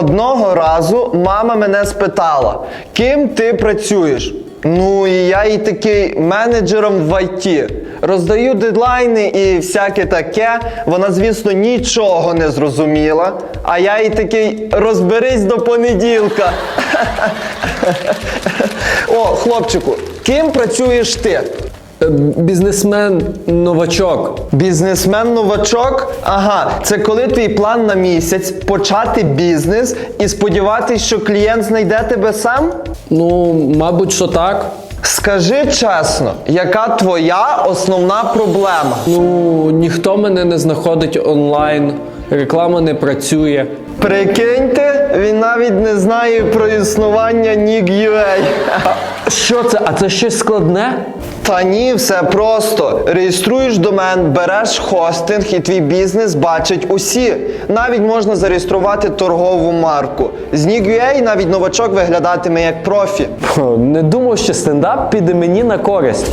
Одного разу мама мене спитала, ким ти працюєш? Ну і я їй такий менеджером в IT. Роздаю дедлайни і всяке таке. Вона, звісно, нічого не зрозуміла. А я їй такий розберись до понеділка. О, хлопчику, ким працюєш ти? Бізнесмен новачок. Бізнесмен новачок? Ага, це коли твій план на місяць почати бізнес і сподіватись, що клієнт знайде тебе сам? Ну, мабуть, що так. Скажи чесно, яка твоя основна проблема? Ну, ніхто мене не знаходить онлайн, реклама не працює. Прикиньте, він навіть не знає про існування Nig.ua. Що це? А це щось складне? Та ні, все просто. Реєструєш домен, береш хостинг і твій бізнес бачать усі. Навіть можна зареєструвати торгову марку. З Nig.ua навіть новачок виглядатиме як профі. Не думав, що стендап піде мені на користь.